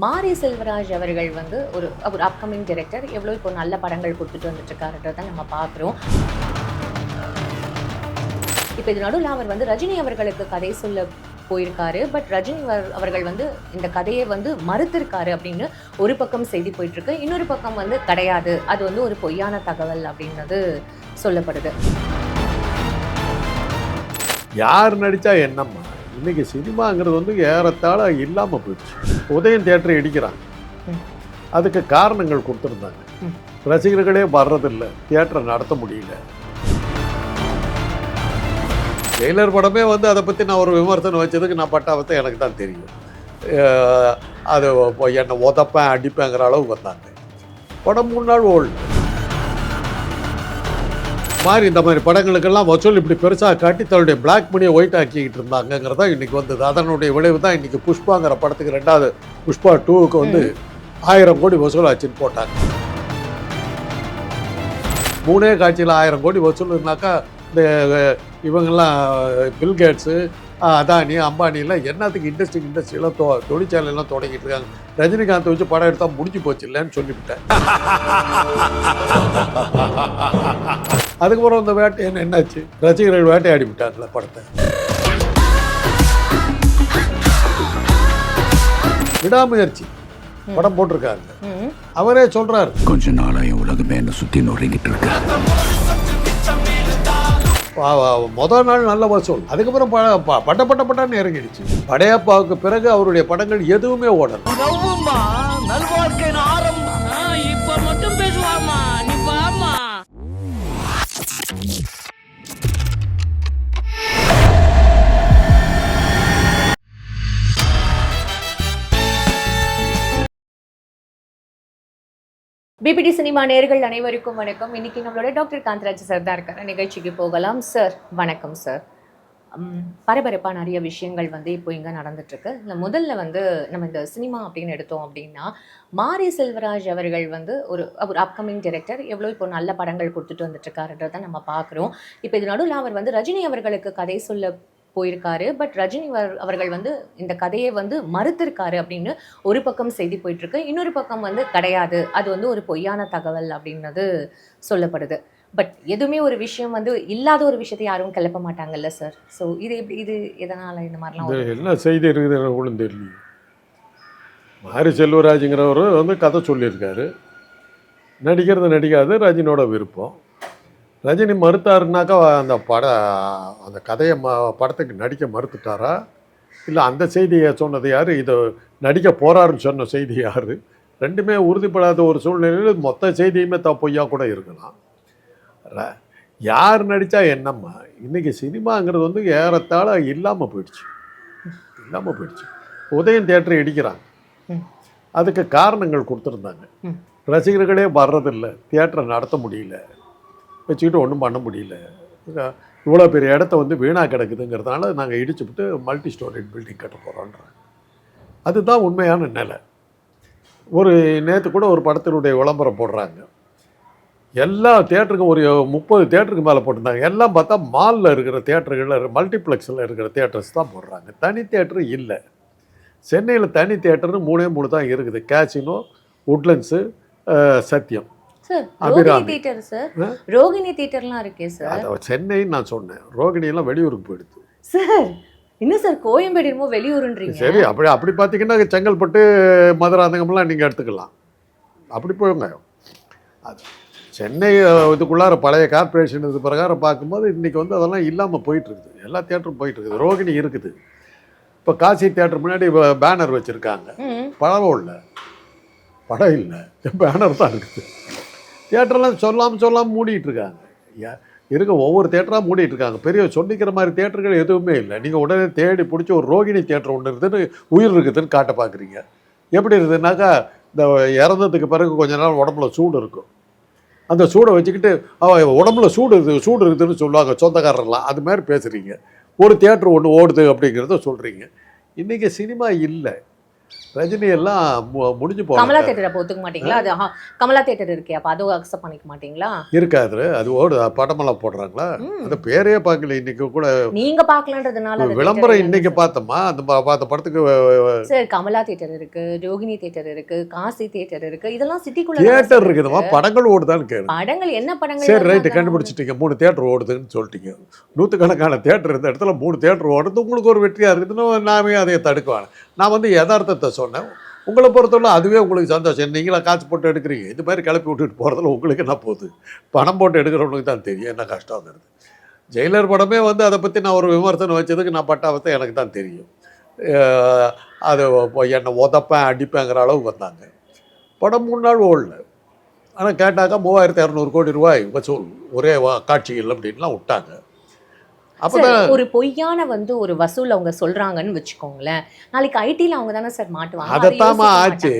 மாரி செல்வராஜ் அவர்கள் வந்து ஒரு ஒரு அப்கமிங் டைரக்டர் எவ்வளோ இப்போ நல்ல படங்கள் கொடுத்துட்டு வந்துட்டு இருக்காருன்றதை நம்ம பார்க்குறோம். இப்போ இது நடுவில் அவர் வந்து ரஜினி அவர்களுக்கு கதை சொல்ல போயிருக்காரு. பட் ரஜினி அவர்கள் வந்து இந்த கதையை வந்து மறுத்திருக்காரு அப்படின்னு ஒரு பக்கம் செய்தி போயிட்டுருக்கு. இன்னொரு பக்கம் வந்து கிடையாது. அது வந்து ஒரு பொய்யான தகவல் அப்படின்றது சொல்லப்படுது. யார் நடித்தா என்னம்மா? இன்னைக்கு சினிமாங்கிறது வந்து ஏறத்தாழ இல்லாமல் போயிடுச்சு. உதயம் தியேட்டரை இடிக்கிறாங்க. அதுக்கு காரணங்கள் கொடுத்துருந்தாங்க. ரசிகர்களே வர்றதில்லை. தியேட்டரை நடத்த முடியல. ஜெயிலர் படமே வந்து அதை பற்றி நான் ஒரு விமர்சனம் வச்சதுக்கு நான் பட்ட அவஸ்தை எனக்கு தான் தெரியும். அது என்னை உதப்பேன் அடிப்பேங்கிற அளவுக்கு வந்தாங்க. படம் மூணு நாள் ஓல்டு. மாதிரி இந்த மாதிரி படங்களுக்கெல்லாம் வசூல் இப்படி பெருசாக காட்டி தன்னுடைய பிளாக் மணியை ஒயிட் ஆக்கிக்கிட்டு இருந்தாங்கங்கிறதா இன்னைக்கு வந்தது அதனுடைய விளைவு தான் இன்னைக்கு புஷ்பாங்கிற படத்துக்கு ரெண்டாவது புஷ்பா டூவுக்கு வந்து ஆயிரம் கோடி வசூல் ஆச்சுன்னு போட்டாங்க. மூணே காட்சியில் ஆயிரம் கோடி வசூல்னாக்கா இந்த இவங்கெல்லாம் பில்கேட்ஸு அதானி அம்பானிலாம் என்னத்துக்கு இண்டஸ்ட்ரி இண்டஸ்ட்ரியெல்லாம் தொ தொழிற்சாலையெல்லாம் தொடங்கிட்டு இருக்காங்க. ரஜினிகாந்த் வச்சு படம் எடுத்தால் முடிஞ்சு போச்சு இல்லைன்னு சொல்லிவிட்டேன். அதுக்கப்புறம் அந்த வேட்டை என்ன என்னாச்சு? ரசிகர்கள் வேட்டையாடி விட்டாங்களே படத்தை? விடாமுயற்சி. படம் போட்டிருக்காங்க. ம் அவரே சொல்றாரு. கொஞ்ச நாளா என் உலகமே என்ன சுத்தி நுழைங்கிட்டு இருக்கு. வா- வா- முதல் நாள் நல்ல வசூல் அதுக்கப்புறம் ப- ப- பட்ட பட்ட பட்டான்னு இறங்கிடுச்சு. படையப்பாவுக்கு பிறகு அவருடைய படங்கள் எதுவுமே ஓடல. பிபிடி சினிமா நேர்கள் அனைவருக்கும் வணக்கம். இன்னைக்கு நம்மளோட டாக்டர் காந்தராஜ் சார் தான் இருக்கார். நிகழ்ச்சிக்கு போகலாம். சார் வணக்கம் சார் பரபரப்பாக நிறைய விஷயங்கள் வந்து இப்போ இங்கே நடந்துட்டுருக்கு. இந்த முதல்ல வந்து நம்ம இந்த சினிமா அப்படின்னு எடுத்தோம் அப்படின்னா மாரி செல்வராஜ் அவர்கள் வந்து ஒரு ஒரு அப்கமிங் டைரக்டர் எவ்வளோ இப்போ நல்ல படங்கள் கொடுத்துட்டு வந்துட்டு இருக்காருன்றதை நம்ம பார்க்குறோம். இப்போ இது நடுவில் அவர் வந்து ரஜினி அவர்களுக்கு கதை சொல்ல போயிருக்காரு. பட் ரஜினி அவர்- அவர்கள் வந்து இந்த கதையை வந்து மறுத்திருக்காரு அப்படின்னு ஒரு பக்கம் செய்தி போயிட்டு இருக்கு இன்னொரு பக்கம் வந்து கிடையாது. அது வந்து ஒரு பொய்யான தகவல் அப்படின்றது சொல்லப்படுது. பட் எதுவுமே ஒரு விஷயம் வந்து இல்லாத ஒரு விஷயத்தை யாரும் கிளப்ப மாட்டாங்கல்ல சார் ஸோ இது எப்படி இது எதனால இந்த மாதிரிலாம் என்ன செய்தி இருக்குது ஒன்றும் தெரியல மாரி செல்வராஜுங்கிறவர் வந்து கதை சொல்லியிருக்காரு. நடிக்கிறது நடிக்காது ரஜினியோட விருப்பம். ரஜினி மறுத்தாருனாக்கா அந்த பட அந்த கதையை ம படத்துக்கு நடிக்க மறுத்துட்டாரா? இல்லை அந்த செய்தியை சொன்னது யார்? இதை நடிக்க போறாருன்னு சொன்ன செய்தி யார்? ரெண்டுமே உறுதிப்படாத ஒரு சூழ்நிலையில் மொத்த செய்தியுமே த பொய்யா கூட இருக்கலாம். யார் நடித்தா என்னம்மா? இன்றைக்கி சினிமாங்கிறது வந்து ஏறத்தாழ இல்லாமல் போயிடுச்சு. இல்லாமல் போயிடுச்சு. உதயம் தியேட்டரை இடிக்கிறாங்க. அதுக்கு காரணங்கள் கொடுத்துருந்தாங்க. ரசிகர்களே வர்றதில்ல. தியேட்டரை நடத்த முடியல. வச்சுக்கிட்டு ஒன்றும் பண்ண முடியல. இவ்வளோ பெரிய இடத்த வந்து வீணாக கிடக்குதுங்கிறதுனால நாங்கள் இடிச்சுவிட்டு மல்டி ஸ்டோரேஜ் பில்டிங் கட்ட போகிறோன்றாங்க அதுதான் உண்மையான நிலை. ஒரு நேற்று கூட ஒரு படத்தினுடைய விளம்பரம் போடுறாங்க. எல்லா தேட்டருக்கும் ஒரு முப்பது தேட்டருக்கு மேலே போட்டிருந்தாங்க. எல்லாம் பார்த்தா மாலில் இருக்கிற தேட்டர்களில் மல்டிப்ளெக்ஸில் இருக்கிற தேட்டர்ஸ் தான் போடுறாங்க. தனி தேட்டரு இல்லை. சென்னையில் தனி தேட்டர்னு மூணே மூணு தான் இருக்குது கேசினோ உட்லண்ட்ஸு சத்தியம். ரோகிணி தியேட்டர்லாம் இருக்கே சார் சென்னைன்னு நான் சொன்னேன். ரோகிணியெல்லாம் வெளியூருக்கு போயிடுது சார் இன்னும் சார் கோயம்பேடு என்னமோ வெளியூருன்றீங்க? சரி அப்படி அப்படி பார்த்தீங்கன்னா செங்கல்பட்டு மதுராந்தகம்லாம் நீங்கள் எடுத்துக்கலாம். அப்படி போயுங்க அது சென்னை இதுக்குள்ளார பழைய கார்ப்பரேஷன் இது பிரகாரம் பார்க்கும்போது இன்றைக்கி வந்து அதெல்லாம் இல்லாமல் போயிட்டுருக்குது. எல்லா தேட்டரும் போயிட்டுருக்குது. ரோகிணி இருக்குது. இப்போ காசி தேட்டர் முன்னாடி பேனர் வச்சுருக்காங்க. ம். படம் இல்லை. படம் இல்லை. பேனர் தான் இருக்குது. தேட்டரெல்லாம் சொல்லாமல் சொல்லாமல் மூடிட்டு இருக்காங்க. இருக்க ஒவ்வொரு தேட்டராக மூடிட்டு இருக்காங்க. பெரிய சொன்னிக்கிற மாதிரி தேட்டர்கள் எதுவுமே இல்லை. நீங்கள் உடனே தேடி பிடிச்சி ஒரு ரோகிணி தேட்டர் ஒன்று இருக்குதுன்னு உயிர் இருக்குதுன்னு காட்ட பார்க்குறீங்க எப்படி இருக்குதுனாக்கா இந்த இறந்ததுக்கு பிறகு கொஞ்ச நாள் உடம்புல சூடு இருக்கும். அந்த சூடை வச்சுக்கிட்டு அவ உடம்புல சூடு இருக்குது சூடு இருக்குதுன்னு சொல்லுவாங்க சொந்தக்காரர்லாம். அது மாதிரி பேசுகிறீங்க ஒரு தேட்டர் ஒன்று ஓடுது அப்படிங்கிறத சொல்கிறீங்க இன்றைக்கி சினிமா இல்லை. ரஜினி எல்லாம் முடிஞ்சு கமலா போனாங்க தேட்டரை அப்போ ஒத்துக்க மாட்டீங்களா? அது கமலா தேட்டர் இருக்கே அப்ப அதுவும் அக்செப்ட் பண்ணிக்க மாட்டீங்களா? இருக்காது. அது ஓடு படமெல்லாம் போடுறாங்களா. அந்த பேரையே பார்க்கல இன்னைக்கு கூட. நீங்க பாக்கலன்றதுனால அது விளம்பரம் இன்னைக்கு பார்த்தோமா? அந்த பார்த்த படத்துக்கு சார் கமலா தேட்டர் இருக்கு ரோகிணி தேட்டர் இருக்கு காசி தேட்டர் இருக்கு இதெல்லாம் சிட்டிக்குள்ள தியேட்டர் இருக்குதுமா படங்கள் ஓடுதான்னு கேளு. படங்கள் என்ன படங்கள் சரி ரைட்டு கண்டுபிடிச்சிட்டீங்க. மூணு தேட்டர் ஓடுதுன்னு சொல்லிட்டீங்க. நூற்றுக்கணக்கான தேட்டர் இருந்த இடத்துல மூணு தேட்டர் ஓடுறது உங்களுக்கு ஒரு வெற்றியாக இருக்குதுன்னு நாமே அதை தடுக்குவாங்க நான் வந்து கருத்தை சொன்னேன். உங்களை பொறுத்தவரை அதுவே உங்களுக்கு சந்தோஷம். நீங்களாம் காசு போட்டு எடுக்கிறீங்க. இது மாதிரி கிளப்பி விட்டுட்டு போகிறதுல உங்களுக்கு என்ன போகுது? பணம் போட்டு எடுக்கிறவங்களுக்கு தான் தெரியும். என்ன கஷ்டங்கிறது ஜெயிலர் படமே வந்து அதை பற்றி நான் ஒரு விமர்சனம் வச்சதுக்கு நான் பட்ட அவஸ்தை எனக்கு தான் தெரியும். அது என்னை உதப்பேன் அடிப்பேங்கிற அளவுக்கு வந்தாங்க. படம் மூணு நாள் ஓடல. ஆனால் கேட்டாக்கா மூவாயிரத்தி இரநூறு கோடி ரூபாய் வசூல் ஒரே வா- காட்சிகள் அப்படின்லாம் விட்டாங்க. அப்போ சார், தான் ஒரு பொய்யான வந்து ஒரு வசூல் அவங்க சொல்றாங்கன்னு வச்சுக்கோங்களேன். நாளைக்கு ஐடில அவங்க தானே சார் மாட்டுவாங்க. அதை அதைத்தாம்மா ஆச்சு?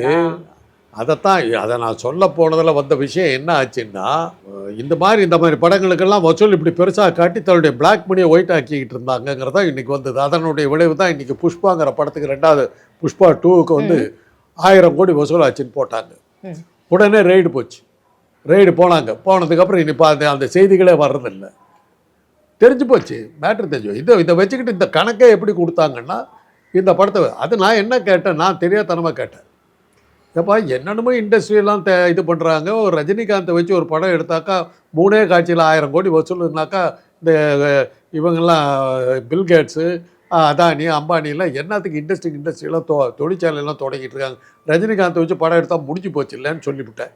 அதைத்தான் அதை நான் சொல்ல போனதில் வந்த விஷயம் என்ன ஆச்சுன்னா இந்த மாதிரி இந்த மாதிரி படங்களுக்கெல்லாம் வசூல் இப்படி பெருசாக காட்டி தன்னுடைய பிளாக் மணியை ஒயிட் ஆக்கிக்கிட்டு இருந்தாங்கங்கிறதா இன்னைக்கு வந்தது. அதனுடைய விளைவு தான் இன்னைக்கு புஷ்பாங்கிற படத்துக்கு ரெண்டாவது புஷ்பா டூவுக்கு வந்து ஆயிரம் கோடி வசூல் ஆச்சுன்னு போட்டாங்க. உடனே ரெய்டு போச்சு. ரெய்டு போனாங்க. போனதுக்கப்புறம் இனி அந்த செய்திகளே வர்றதில்லை. தெரிஞ்சு போச்சு. மேட்ரு தெரிஞ்சு இதை இதை வச்சுக்கிட்டு இந்த கணக்கை எப்படி கொடுத்தாங்கன்னா இந்த படத்தை அது நான் என்ன கேட்டேன்? நான் தெரியாதனமாக கேட்டேன். ஏப்பா என்னென்னமோ இண்டஸ்ட்ரியெல்லாம் தே இது பண்ணுறாங்க ஒரு ரஜினிகாந்தை வச்சு ஒரு படம் எடுத்தாக்கா மூணே காட்சியில் ஆயிரம் கோடி வசூல்னாக்கா இந்த இவங்கெல்லாம் பில்கேட்ஸு அதானி அம்பானிலாம் என்னத்துக்கு இண்டஸ்ட்ரி இண்டஸ்ட்ரியெல்லாம் தொ தொழிற்சாலையெல்லாம் தொடங்கிட்டு இருக்காங்க. ரஜினிகாந்தை வச்சு படம் எடுத்தால் முடிஞ்சு போச்சு இல்லைன்னு சொல்லிவிட்டேன்.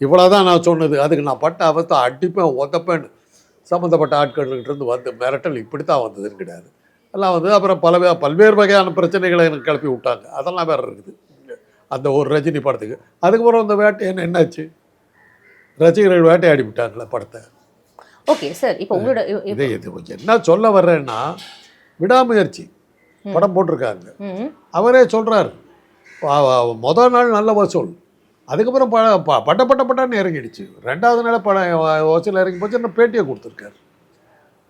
இவ்வளோதான் நான் சொன்னது. அதுக்கு நான் பட்ட அவஸ்தை அடிப்பேன் உதப்பேன்னு. சம்மந்தப்பட்ட ஆட்கள்கிட்ட இருந்து வந்து மிரட்டல் இப்படி தான் வந்ததுன்னு கிடையாது. எல்லாம் வந்து அப்புறம் பல பல்வேறு வகையான பிரச்சனைகளை எனக்கு கிளப்பி விட்டாங்க. அதெல்லாம் வேறு இருக்குது. அந்த ஒரு ரஜினி படத்துக்கு. அதுக்கப்புறம் அந்த வேட்டை என்ன என்னாச்சு? ரசிகர்கள் வேட்டையாடி விட்டாங்களே படத்தை. Okay sir. இப்போ உங்களோட இதை இது. என்ன சொல்ல வர்றேன்னா விடாமுயற்சி. படம் போட்டிருக்காங்க. அவரே சொல்கிறார் முதல் நாள் நல்ல வசூல். அதுக்கப்புறம் ப ப- பட்ட பட்ட பட்டான்னு இறங்கிடுச்சு. ரெண்டாவது நாள் படம் வ- இறங்கி போச்சு நான் பேட்டியை கொடுத்துருக்காரு.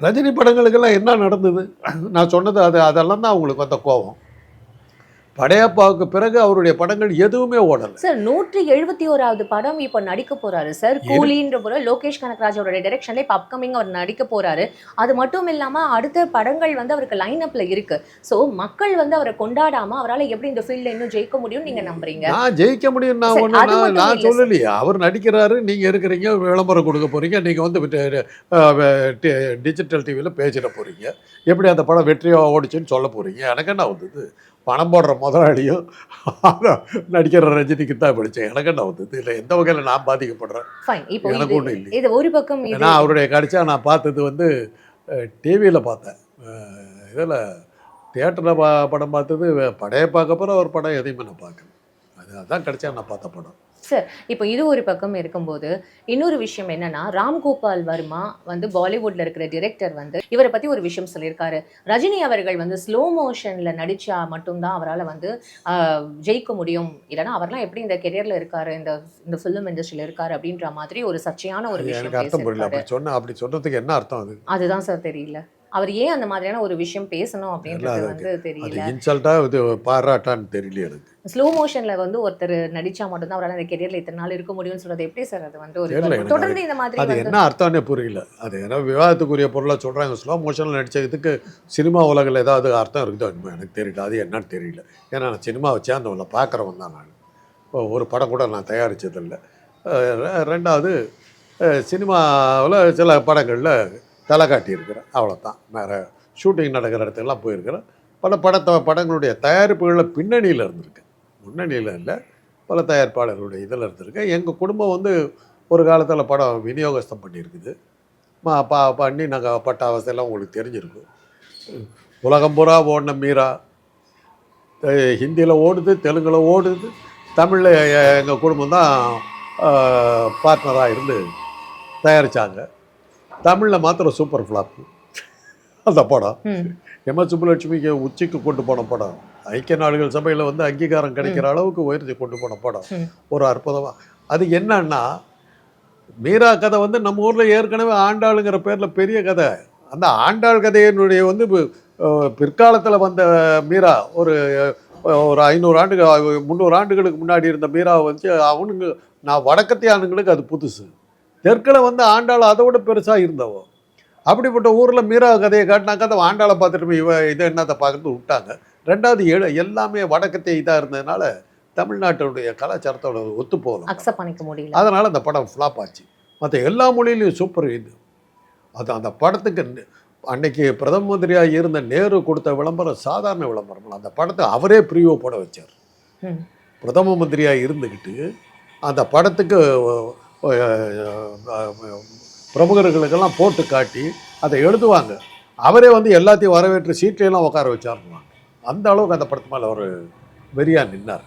ரஜினி படங்களுக்கெல்லாம் என்ன நடந்தது? நான் சொன்னது அது அதெல்லாம் தான் அவங்களுக்கு வந்த கோபம். படையப்பாவுக்கு பிறகு அவருடைய படங்கள் எதுவுமே ஓடலை. சார் நூற்றி எழுபத்தி ஓராவது படம் இப்போ நடிக்க போறாரு சார் கூலின்ற போற லோகேஷ் கனகராஜோட டைரக்ஷன்ல இப்போ அப்கமிங் அவர் நடிக்க போறாரு. அது மட்டும் இல்லாம அடுத்த படங்கள் வந்து அவருக்கு லைன் அப்ல இருக்கு. சோ மக்கள் வந்து அவரை கொண்டாடாம அவரால எப்படி இந்த ஃபீல்ட்ல இன்னும் ஜெயிக்க முடியும்னு நீங்க நம்புறீங்க? நான் ஜெயிக்க முடியும் நான் ஒன்று நான். சொல்லலையே. அவர் நடிக்கிறாரு நீங்கள் இருக்கிறீங்க விளம்பரம் கொடுக்க போகிறீங்க நீங்கள் வந்து டிஜிட்டல் டிவியில் பேசிட போகிறீங்க எப்படி அந்த படம் வெற்றியாக ஓடிச்சுன்னு சொல்ல போகிறீங்க எனக்கு என்ன வந்தது பணம் போடுற முதலாளியும் நடிக்கிற ரஜினிக்கு தான் படித்தேன் எனக்கு என்ன வந்தது இல்லை எந்த வகையில் நான் பாதிக்கப்படுறேன்? எனக்கு ஒன்றும் இல்லை. இது ஒரு பக்கம் ஏன்னா அவருடைய கடிச்சா நான் பார்த்தது வந்து டிவியில் பார்த்தேன். இதில் தியேட்டரில் பா படம் பார்த்தது படைய பார்க்க போகிற ஒரு படம் எதையுமே நான் பார்க்கல. அது அதான் கடிச்சா நான் பார்த்த படம். சார் இப்போ இது ஒரு பக்கம் இருக்கும்போது இன்னொரு விஷயம் என்னன்னா ராம்கோபால் வர்மா வந்து பாலிவுட்ல இருக்கிற டிரெக்டர் வந்து இவரை பத்தி ஒரு விஷயம் சொல்லியிருக்காரு. ரஜினி அவர்கள் வந்து ஸ்லோ மோஷன்ல நடிச்சா மட்டும்தான் அவரால் வந்து ஜெயிக்க முடியும். இல்லைன்னா அவர்லாம் எப்படி இந்த கெரியர்ல இருக்காரு இந்த இந்த ஃபிலிம் இண்டஸ்ட்ரியில இருக்காரு அப்படின்ற மாதிரி ஒரு சர்ச்சையான ஒரு விஷயம் அர்த்தம் புரியல. அப்படி சொன்ன அப்படி சொன்னதுக்கு என்ன அர்த்தம் அது? அதுதான் சார் தெரியல. அவர் ஏன் அந்த மாதிரியான ஒரு விஷயம் பேசணும் அப்படின்றது வந்து தெரியல. இன்சல்ட்டா பாராட்டான்னு தெரியல எனக்கு. ஸ்லோ மோஷன்ல வந்து ஒருத்தர் நடிச்சா மட்டும்தான் அவரால் அந்த கெரியர்ல இத்தனை நாள் இருக்க முடியும்னு சொல்றது எப்படி சார் அது வந்து ஒரு தொடர்ந்து இந்த மாதிரி அது என்ன அர்த்தம்னே புரியல. அது ஏன்னா விவாதத்துக்குரிய பொருளாக சொல்கிறாங்க ஸ்லோ மோஷனில் நடிச்சதுக்கு சினிமா உலகில் ஏதாவது அர்த்தம் இருக்குதோ என்னமோ எனக்கு தெரியல. அது என்னன்னு தெரியல. ஏன்னா நான் சினிமா வச்சு அந்த பார்க்குறவன் தான் நான். ஒரு படம் கூட நான் தயாரித்ததில்லை ரெண்டாவது சினிமாவில் சில படங்களில் தலை காட்டியிருக்கிறேன். அவ்வளோதான் வேறு ஷூட்டிங் நடக்கிற இடத்துக்கெல்லாம் போயிருக்கிறேன். பல படத்தை படங்களுடைய தயாரிப்புகளில் பின்னணியில் இருந்திருக்கேன் முன்னணியில் இல்லை. பல தயாரிப்பாளர்களுடைய இதில் இருந்திருக்கேன். எங்கள் குடும்பம் வந்து ஒரு காலத்தில் படம் விநியோகஸ்தம் பண்ணியிருக்குது. மா பா பண்ணி நாங்கள் பட்ட அவஸ்தையெல்லாம் உங்களுக்கு தெரிஞ்சிருக்கும். உலகம் பூரா ஓடின மீரா. ஹிந்தியில் ஓடுது தெலுங்கில் ஓடுது தமிழில் எங்கள் குடும்பம் தான் பார்ட்னராக இருந்து தயாரித்தாங்க தமிழில் மாத்திரம் சூப்பர் ஃப்ளாப் அந்த படம். ம். எம். எஸ். சுப்புலட்சுமிக்கு உச்சிக்கு கொண்டு போன படம். ஐக்கிய நாடுகள் சபையில் வந்து அங்கீகாரம் கிடைக்கிற அளவுக்கு உயர்த்தி கொண்டு போன படம். ஒரு அற்புதமாக அது என்னன்னா மீரா கதை வந்து நம்ம ஊரில் ஏற்கனவே ஆண்டாளுங்கிற பேரில் பெரிய கதை. அந்த ஆண்டாள் கதையினுடைய வந்து பிற்காலத்தில் வந்த மீரா ஒரு ஒரு ஐநூறு ஆண்டுகள் முந்நூறு ஆண்டுகளுக்கு முன்னாடி இருந்த மீராவை வந்து அவனுங்க நான் வடக்கத்தியானுங்களுக்கு அது புதுசு. தெற்கில் வந்து ஆண்டாள் அதை விட பெருசாக இருந்தவோ. அப்படிப்பட்ட ஊரில் மீரா கதையை காட்டினாக்கா அதை ஆண்டாளை பார்த்துட்டு இவ இதை என்னத்தை பார்க்கறது விட்டாங்க. ரெண்டாவது எ- எல்லாமே வடக்கத்திய இதாக இருந்ததுனால தமிழ்நாட்டுடைய கலாச்சாரத்தோட ஒத்து போகலாம் அக்செப்ட் பண்ணிக்க முடியல. அதனால் அந்த படம் ஃப்ளாப் ஆச்சு. மற்ற எல்லா மொழியிலையும் சூப்பர் இது. அது அந்த படத்துக்கு அன்னைக்கு பிரதம மந்திரியாக இருந்த நேரு கொடுத்த விளம்பரம் சாதாரண விளம்பரம். அந்த படத்தை அவரே ப்ரீவோ போட வச்சார். பிரதம மந்திரியாக இருந்துக்கிட்டு அந்த படத்துக்கு பிரமுகர்களுக்கெல்லாம் போட்டு காட்டி அதை எழுதுவாங்க. அவரே வந்து எல்லாத்தையும் வரவேற்று சீட்லையெல்லாம் உட்கார வச்சாருவாங்க அந்த அளவுக்கு அந்த படத்து மேலே அவர் வெறியாக நின்னார்.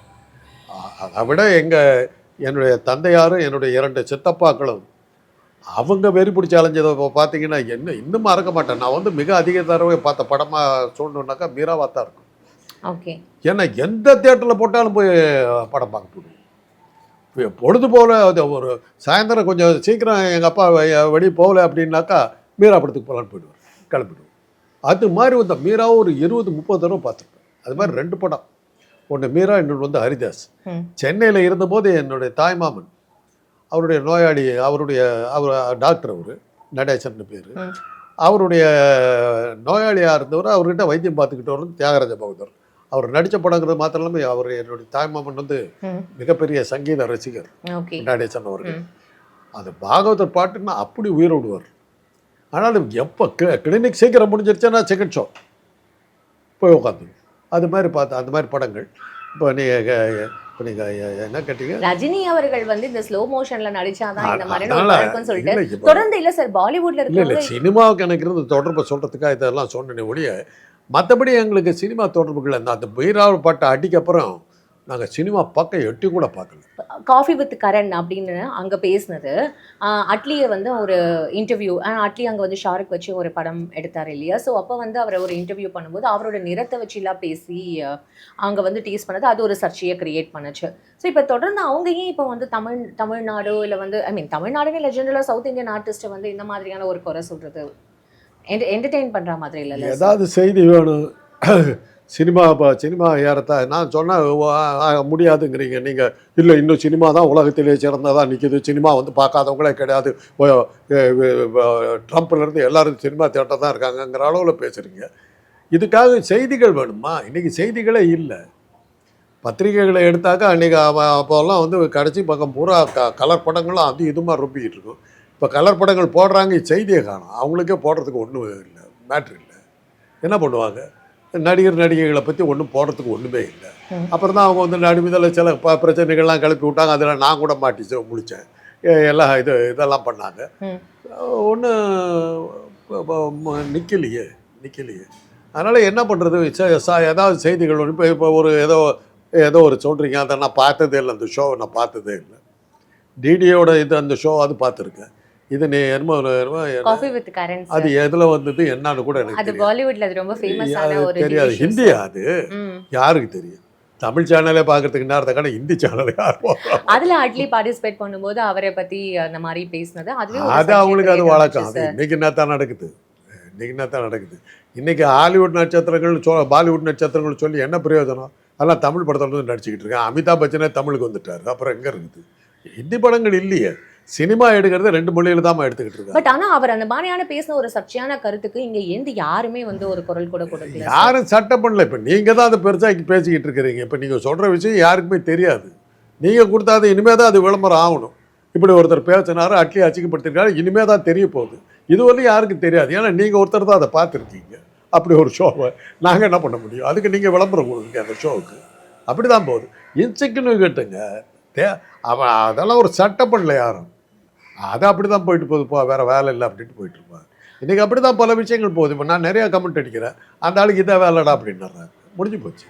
அதை விட எங்கள் என்னுடைய தந்தையாரும் என்னுடைய இரண்டு சித்தப்பாக்களும் அவங்க வெறி பிடிச்சி அலைஞ்சதை இப்போ பார்த்தீங்கன்னா என்ன இன்னும் மறக்க மாட்டேன். நான் வந்து மிக அதிக தடவை பார்த்த படமாக சொல்லணுன்னாக்கா மீராவாக தான் இருக்கும். ஓகே. ஏன்னா எந்த தேட்டரில் போட்டாலும் போய் படம் பார்க்க போடுவோம். பொழுது அது ஒரு சாயந்தரம் கொஞ்சம் சீக்கிரம் எங்கள் அப்பா வெளியே போகல அப்படின்னாக்கா மீரா படத்துக்கு போகலான்னு போயிடுவார். கிளம்பிடுவோம் அது மாதிரி இந்த மீராவும் ஒரு இருபது முப்பது தடவை பார்த்துருப்பேன். அது மாதிரி ரெண்டு படம். ஒன்று மீரா இன்னொன்று வந்து ஹரிதாஸ். சென்னையில் இருந்தபோது என்னுடைய தாய்மாமன் அவருடைய நோயாளி அவருடைய அவர் டாக்டர் அவர் நடேசன் பேர். அவருடைய நோயாளியாக இருந்தவர் அவர்கிட்ட வைத்தியம் பார்த்துக்கிட்டு வரும் தியாகராஜ பகதூர். அவர் நடித்த படங்கிறது மாத்திரம் இல்லாமல் அவர் என்னுடைய தாய்மாமன் வந்து. மிகப்பெரிய சங்கீத ரசிகர் நடேசன் அவர்கள். அந்த பாகவதர் பாட்டுன்னா அப்படி உயிர் விடுவார் ஆனாலும் எப்போ கிளினிக் சீக்கிரம் முடிஞ்சிருச்சுன்னா செகண்ட் ஷோ போய் உட்காந்து அது மாதிரி பார்த்து அந்த மாதிரி படங்கள். இப்போ நீங்கள் இப்போ நீங்கள் என்ன கேட்டீங்க? ரஜினி அவர்கள் வந்து இந்த ஸ்லோ மோஷன்ல நடிச்சாதான் இந்த மாதிரி சொல்லிட்டு தொடர்ந்து இல்ல சார் பாலிவுட்ல இல்லை இல்லை சினிமாவுக்கு எனக்கு இருந்த தொடர்பை சொல்கிறதுக்காக இதெல்லாம் சொன்னேனே ஒழிய மற்றபடி எங்களுக்கு சினிமா தொடர்புகள் அந்த அந்த பைராவ பாட்டை அடிக்க அப்புறம் நாங்கள் சினிமா பக்கம் எட்டி கூட பார்க்கல. காஃபி வித் கரண் அப்படின்னு அங்க பேசினது. அட்லியை வந்து ஒரு இன்டர்வியூ அட்லி அங்க வந்து ஷாருக் வச்சு ஒரு படம் எடுத்தார் இல்லையா? ஸோ அப்போ வந்து அவரை ஒரு இன்டர்வியூ பண்ணும்போது அவரோட நிறத்தை வச்சுலாம் பேசி அங்க வந்து டீஸ் பண்ணது. அது ஒரு சர்ச்சையை கிரியேட் பண்ணுச்சு. ஸோ இப்போ தொடர்ந்து அவங்க ஏன் இப்போ வந்து தமிழ் தமிழ்நாடு இல்லை வந்து ஐ மீன் தமிழ்நாடுன்னு இல்லை ஜென்ரலாக சவுத் இந்தியன் ஆர்டிஸ்ட்டை வந்து இந்த மாதிரியான ஒரு குறை சொல்றது என்டர்டெயின் பண்ற மாதிரி sir? ஏதாவது செய்தி வேணும். சினிமா இப்போ சினிமா ஏறத்தா நான் சொன்னால் முடியாதுங்கிறீங்க. நீங்கள் இல்லை இன்னும் சினிமா தான் உலகத்திலே சிறந்ததாக நிற்கிது சினிமா வந்து பார்க்காதவங்களே கிடையாது. ட்ரம்ப்லேருந்து எல்லோரும் சினிமா தேட்டர் தான் இருக்காங்கங்கிற அளவில் பேசுகிறீங்க இதுக்காக செய்திகள் வேணுமா? இன்றைக்கி செய்திகளே இல்லை. பத்திரிகைகளை எடுத்தாக்கா அன்றைக்கி அப்போல்லாம் வந்து கடைசி பக்கம் பூரா க கலர் படங்களும் அது இதுமாக ரொம்பிக்கிட்டு இருக்கும். இப்போ கலர் படங்கள் போடுறாங்க செய்தியை காணும். அவங்களுக்கே போடுறதுக்கு ஒன்றும் இல்லை மேட்ரு இல்லை. என்ன பண்ணுவாங்க? நடிகர் நடிகைகளை பற்றி ஒன்றும் போடுறதுக்கு ஒன்றுமே இல்லை. அப்புறம் தான் அவங்க வந்து நடுமிதில் சில ப பிரச்சனைகள்லாம் கிளப்பி விட்டாங்க. அதில் நான் கூட மாட்டிச்சு முடித்தேன் எல்லாம் இது இதெல்லாம் பண்ணாங்க. ம். ஒன்றும் நிற்கலையே நிற்கலையே அதனால் என்ன பண்ணுறது ஏதாவது செய்திகள் இப்போ இப்போ ஒரு ஏதோ ஏதோ ஒரு சொல்கிறீங்க அதை நான் பார்த்ததே இல்லை. அந்த ஷோவை நான் பார்த்ததே இல்லை. டிடியோட இது அந்த ஷோ அது பார்த்துருக்கேன். இது நீ என்னமோ என்னமோ என்ன- காஃபி வித் கரண் அது எதில் வந்தது என்னன்னு கூட எனக்கு அது. பாலிவுட்ல அது ரொம்ப ஃபேமஸான அது ஒரு தெரியாது. ஹிந்தியா sir. அது. யாருக்கு தெரியும்? தமிழ் சேனலே பார்க்கறதுக்கு நேரத்தை கடை ஹிந்தி சேனல் யார் பார்க்குறாங்க? அதுல அட்லி பார்ட்டிசிபேட் பண்ணும்போது அவரை பத்தி அந்த மாதிரி பேசினது. அது சர்ச்சையை அவங்களுக்கு அது வழக்கம். அது பண்ணுச்சு, இன்னைக்கு என்ன தான் நடக்குது? இன்னைக்கு என்ன தான் நடக்குது? இன்னைக்கு ஹாலிவுட் நட்சத்திரங்கள் சொ பாலிவுட் நட்சத்திரங்கள் சொல்லி என்ன பிரயோஜனம்? அதெல்லாம் தமிழ் படத்தில் வந்து நடிச்சுக்கிட்டு இருக்கேன். அமிதாப் பச்சனே தமிழுக்கு வந்துட்டார். அப்புறம் எங்கே இருக்குது? ஹிந்தி படங்கள் இல்லையே. சினிமா எடுக்கிறது ரெண்டு மொழியில தான் எடுத்துக்கிட்டு இருக்காங்க. பட் ஆனா அவர் அந்த மாதிரியான பேசின ஒரு சர்ச்சையான கருத்துக்கு இங்க எந்த யாருமே வந்து ஒரு குரல் கூட கொடுக்கல. யாரும் சட்டம் பண்ணல. இப்போ நீங்கள் தான் அதை பெருசாக்கி பேசிக்கிட்டு இருக்கிறீங்க. இப்போ நீங்கள் சொல்கிற விஷயம் யாருக்குமே தெரியாது. நீங்கள் கொடுத்தா அது இனிமே தான் அது விளம்பரம் ஆகணும். இப்படி ஒருத்தர் பேசினாரு அட்லி அச்சிக்கப்படுத்திருக்காரு இனிமே தான் தெரிய போகுது. இதுவரையும் யாருக்கும் தெரியாது. ஏன்னா நீங்கள் ஒருத்தர் தான் அதை பார்த்துருக்கீங்க. அப்படி ஒரு ஷோவை நாங்கள் என்ன பண்ண முடியும்? அதுக்கு நீங்கள் விளம்பரம் கொடுங்க அந்த ஷோவுக்கு அப்படி தான் போகுது. இன்செக்ட்னு கேட்டுங்க. தே அவன் அதெல்லாம் ஒரு சட்டம் பண்ணல யாரும். அது அப்படி தான் போயிட்டு போகுது. போ வேறு வேலை இல்லை அப்படின்ட்டு போயிட்டு இருப்பாங்க. இன்றைக்கி அப்படி தான் பல விஷயங்கள் போகுது. இப்போ நான் நிறையா கமெண்ட் அடிக்கிறேன். அந்த ஆளுக்கு இதான் வேலைடா அப்படின்னுறாங்க. முடிஞ்சு போச்சு.